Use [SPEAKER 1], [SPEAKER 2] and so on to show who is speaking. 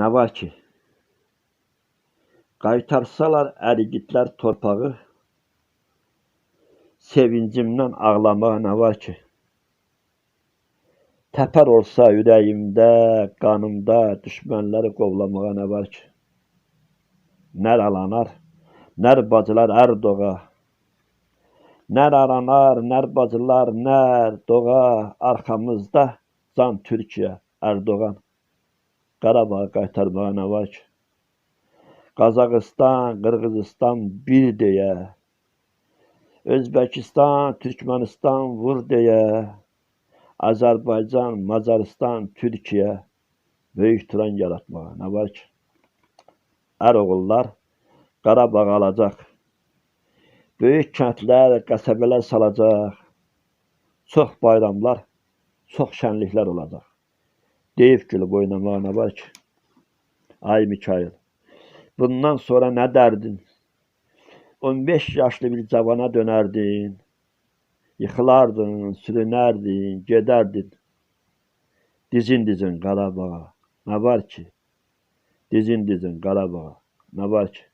[SPEAKER 1] Nə var ki? Qaytarsalar ərigitlər torpağı, sevincimdən ağlamağa nə var ki? Təpər olsa ürəyimdə, qanımda düşmənləri qovlamağa nə var ki? Nər alanar, nər bacılar ər doğa, Nər aranar, nər bacılar, nər doğa, arxamızda can Türkiyə, Ərdoğan. Qarabağı qaytarmağa nə var ki? Qazaxıstan, Qırğızıstan bir deyə, Özbəkistan, Türkmənistan vur deyə, Azərbaycan, Macarıstan, Türkiyə böyük turan yaratmağa nə var ki? Ər oğullar Qarabağı alacaq. Böyük kəndlər, qəsəbələr salacaq. Çox bayramlar, çox şənliklər olacaq. Deyib gülüb oynamağa nə var ki? Ay Mikail, bundan sonra nə dərdin? 15 yaşlı bir cavana dönərdin. Yıxılardın, sürünərdin, gedərdin. Dizin dizin Qarabağa. Nə var ki? Dizin dizin Qarabağa. Nə var ki?